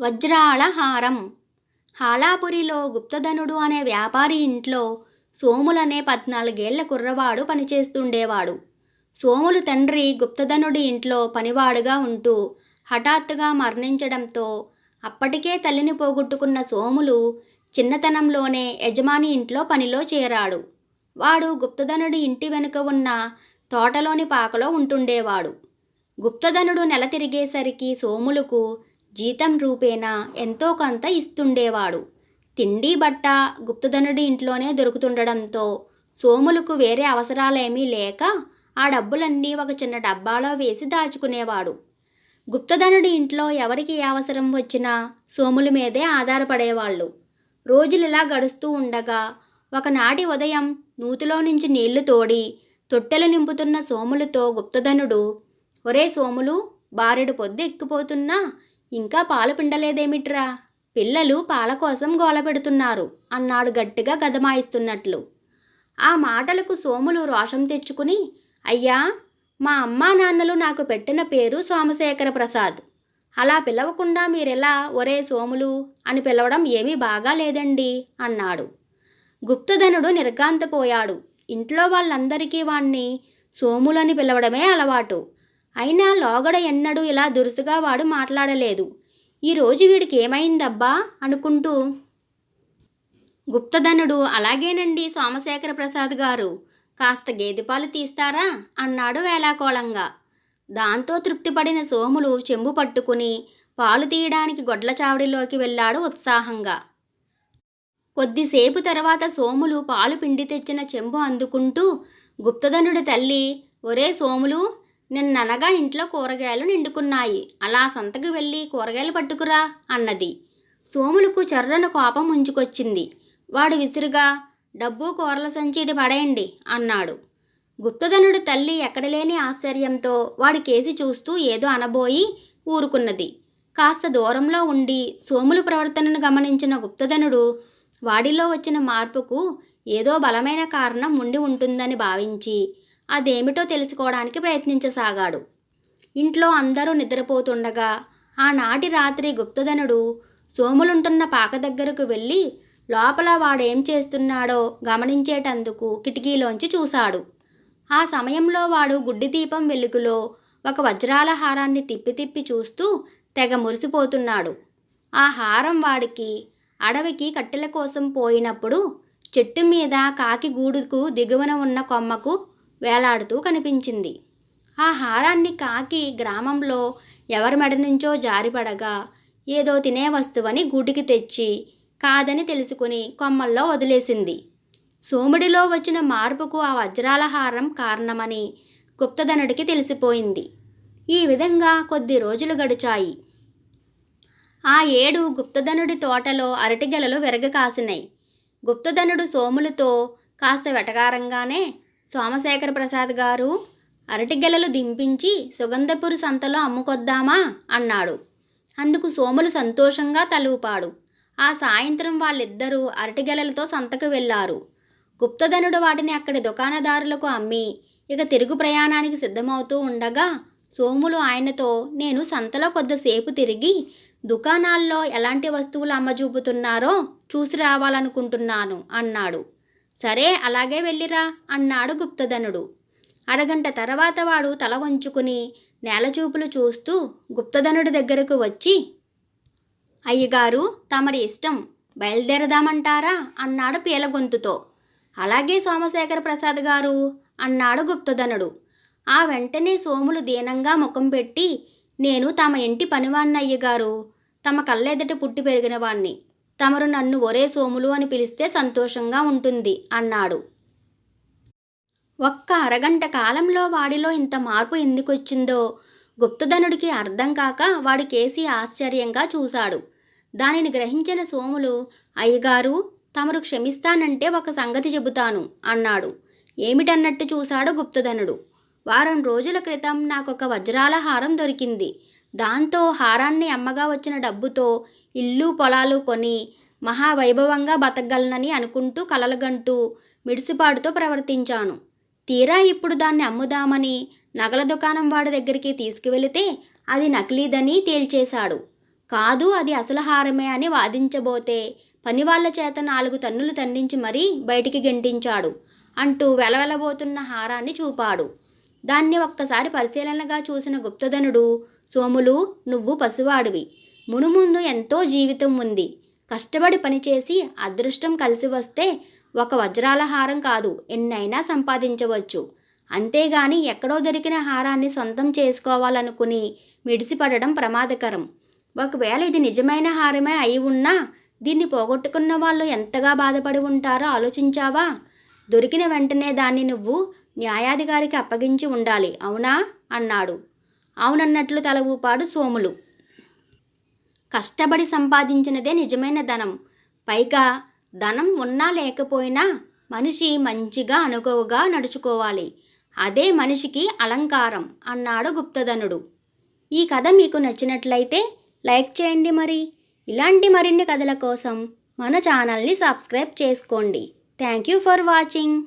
వజ్రాల హారం హాలాపురిలో గుప్తధనుడు అనే వ్యాపారి ఇంట్లో సోములనే పద్నాలుగేళ్ళ కుర్రవాడు పనిచేస్తుండేవాడు. సోములు తండ్రి గుప్తధనుడి ఇంట్లో పనివాడుగా ఉంటూ హఠాత్తుగా మరణించడంతో అప్పటికే తల్లిని పోగొట్టుకున్న సోములు చిన్నతనంలోనే యజమాని ఇంట్లో పనిలో చేరాడు. వాడు గుప్తధనుడి ఇంటి వెనుక ఉన్న తోటలోని పాకలో ఉంటుండేవాడు. గుప్తధనుడు నెల తిరిగేసరికి సోములకు జీతం రూపేణా ఎంతో కొంత ఇస్తుండేవాడు. తిండి బట్ట గుప్తధనుడి ఇంట్లోనే దొరుకుతుండడంతో సోములకు వేరే అవసరాలేమీ లేక ఆ డబ్బులన్నీ ఒక చిన్న డబ్బాలో వేసి దాచుకునేవాడు. గుప్తధనుడి ఇంట్లో ఎవరికి ఏ అవసరం వచ్చినా సోముల మీదే ఆధారపడేవాళ్ళు. రోజులిలా గడుస్తూ ఉండగా ఒకనాటి ఉదయం నూతిలో నుంచి నీళ్ళు తోడి తొట్టెలు నింపుతున్న సోములతో గుప్తధనుడు ఒరే సోములు బారెడు పొద్దు ఎక్కిపోతున్నా ఇంకా పాలు పిండలేదేమిట్రా? పిల్లలు పాల కోసం గోల పెడుతున్నారు అన్నాడు గట్టిగా గదమాయిస్తున్నట్లు ఆ మాటలకు సోములు రోషం తెచ్చుకుని అయ్యా మా అమ్మా నాన్నలు నాకు పెట్టిన పేరు సోమశేఖర ప్రసాద్. అలా పిలవకుండా మీరెలా ఒరే సోములు అని పిలవడం ఏమీ బాగా లేదండి అన్నాడు. గుప్తధనుడు నిర్గాంతపోయాడు ఇంట్లో వాళ్ళందరికీ వాణ్ణి సోములని పిలవడమే అలవాటు. అయినా లోగడ ఎన్నడూ ఇలా దురుసుగా వాడు మాట్లాడలేదు. ఈరోజు వీడికి ఏమైందబ్బా అనుకుంటూ. గుప్తధనుడు అలాగేనండి సోమశేఖర ప్రసాద్ గారు. కాస్త గేదె పాలు తీస్తారా? అన్నాడు వేళాకోళంగా. దాంతో తృప్తిపడిన సోములు చెంబు పట్టుకుని పాలు తీయడానికి గొడ్ల చావడిలోకి వెళ్ళాడు ఉత్సాహంగా. కొద్దిసేపు తర్వాత సోములు పాలు పిండి తెచ్చిన చెంబు అందుకుంటూ గుప్తధనుడి తల్లి ఒరే సోములు నిన్ననగా ఇంట్లో కూరగాయలు నిండుకున్నాయి. అలా సంతకు వెళ్ళి కూరగాయలు పట్టుకురా అన్నది. సోములకు చర్రన కోపం ఉంచుకొచ్చింది వాడు విసురుగా డబ్బు కూరల సంచిటి పడేయండి అన్నాడు. గుప్తధనుడి తల్లి ఎక్కడలేని ఆశ్చర్యంతో వాడి కేసి చూస్తూ ఏదో అనబోయి ఊరుకున్నది. కాస్త దూరంలో ఉండి సోముల ప్రవర్తనను గమనించిన గుప్తధనుడు వాడిలో వచ్చిన మార్పుకు ఏదో బలమైన కారణం ఉండి ఉంటుందని భావించి అదేమిటో తెలుసుకోవడానికి ప్రయత్నించసాగాడు. ఇంట్లో అందరూ నిద్రపోతుండగా ఆనాటి రాత్రి గుప్తధనుడు సోములుంటున్న పాక దగ్గరకు వెళ్ళి లోపల వాడేం చేస్తున్నాడో గమనించేటందుకు కిటికీలోంచి చూశాడు. ఆ సమయంలో వాడు గుడ్డి దీపం వెలుగులో ఒక వజ్రాల హారాన్ని తిప్పి తిప్పి చూస్తూ తెగ మురిసిపోతున్నాడు. ఆ హారం వాడికి అడవికి కట్టెల కోసం పోయినప్పుడు చెట్టు మీద కాకి గూడుకు దిగువన ఉన్న కొమ్మకు వేలాడుతూ కనిపించింది. ఆ హారాన్ని కాకి గ్రామంలో ఎవరి మెడ నుంచో జారిపడగా ఏదో తినే వస్తువని గూటికి తెచ్చి కాదని తెలుసుకుని కొమ్మల్లో వదిలేసింది. సోముడిలో వచ్చిన మార్పుకు ఆ వజ్రాల హారం కారణమని గుప్తధనుడికి తెలిసిపోయింది. ఈ విధంగా కొద్ది రోజులు గడిచాయి. ఆ ఏడు గుప్తధనుడి తోటలో అరటిగెలలు విరగ కాసినాయి గుప్తధనుడు సోములతో కాస్త వెటకారంగానే సోమశేఖర ప్రసాద్ గారు అరటిగెలలు దింపించి సుగంధపురి సంతలో అమ్ముకొద్దామా అన్నాడు. అందుకు సోములు సంతోషంగా తలూపాడు. ఆ సాయంత్రం వాళ్ళిద్దరూ అరటిగెలలతో సంతకు వెళ్ళారు. గుప్తధనుడు వాటిని అక్కడి దుకాణదారులకు అమ్మి ఇక తిరుగు ప్రయాణానికి సిద్ధమవుతూ ఉండగా సోములు ఆయనతో నేను సంతలో కొద్దిసేపు తిరిగి దుకాణాల్లో ఎలాంటి వస్తువులు అమ్మజూపుతున్నారో చూసి రావాలనుకుంటున్నాను అన్నాడు. సరే అలాగే వెళ్ళిరా అన్నాడు గుప్తధనుడు. అరగంట తర్వాత వాడు తల వంచుకుని నేలచూపులు చూస్తూ గుప్తధనుడి దగ్గరకు వచ్చి అయ్యగారు తమరి ఇష్టం. బయలుదేరదామంటారా? అన్నాడు పీలగొంతుతో. అలాగే సోమశేఖర ప్రసాద్ గారు అన్నాడు గుప్తధనుడు. ఆ వెంటనే సోములు దీనంగా ముఖం పెట్టి నేను తమ ఇంటి పనివాణ్ణయ్యగారు. తమ కళ్ళెదట పుట్టి పెరిగిన వాణ్ణి తమరు నన్ను ఒరే సోములు అని పిలిస్తే సంతోషంగా ఉంటుంది అన్నాడు. ఒక్క అరగంట కాలంలో వాడిలో ఇంత మార్పు ఎందుకొచ్చిందో? గుప్తధనుడికి అర్థం కాక వాడు కేసి ఆశ్చర్యంగా చూశాడు. దానిని గ్రహించిన సోములు అయ్యగారు తమరు క్షమిస్తానంటే ఒక సంగతి చెబుతాను అన్నాడు. ఏమిటన్నట్టు చూశాడు గుప్తధనుడు. వారం రోజుల క్రితం నాకొక వజ్రాల హారం దొరికింది. దాంతో హారాన్ని అమ్మగా వచ్చిన డబ్బుతో ఇల్లు పొలాలు కొని మహావైభవంగా బతకగలనని అనుకుంటూ కలలుగంటూ మిడిసిపాడుతో ప్రవర్తించాను. తీరా ఇప్పుడు దాన్ని అమ్ముదామని నగల దుకాణం వాడి దగ్గరికి తీసుకువెళితే అది నకిలీదని తేల్చేశాడు. కాదు అది అసలు హారమే అని వాదించబోతే పనివాళ్ళ చేత నాలుగు తన్నులు తన్నించి మరీ బయటికి గెంటించాడు అంటూ వెలవెలబోతున్న హారాన్ని చూపాడు. దాన్ని ఒక్కసారి పరిశీలనగా చూసిన గుప్తధనుడు సోములు నువ్వు పసివాడివి. మునుముందు ఎంతో జీవితం ఉంది. కష్టపడి పనిచేసి అదృష్టం కలిసి వస్తే ఒక వజ్రాల హారం కాదు ఎన్నైనా సంపాదించవచ్చు. అంతేగాని ఎక్కడో దొరికిన హారాన్ని సొంతం చేసుకోవాలనుకుని మిడిసిపడడం ప్రమాదకరం. ఒకవేళ ఇది నిజమైన హారమే అయి ఉన్నా దీన్ని పోగొట్టుకున్న వాళ్ళు ఎంతగా బాధపడి ఉంటారో ఆలోచించావా? దొరికిన వెంటనే దాన్ని నువ్వు న్యాయాధికారికి అప్పగించి ఉండాలి అవునా? అన్నాడు. అవునన్నట్లు తల ఊపాడు సోములు. కష్టపడి సంపాదించినదే నిజమైన ధనం. పైగా ధనం ఉన్నా లేకపోయినా మనిషి మంచిగా అనుకోవగా నడుచుకోవాలి. అదే మనిషికి అలంకారం అన్నాడు గుప్తధనుడు. ఈ కథ మీకు నచ్చినట్లయితే లైక్ చేయండి మరి. ఇలాంటి మరిన్ని కథల కోసం మన ఛానల్ని సబ్స్క్రైబ్ చేసుకోండి. Thank you for watching.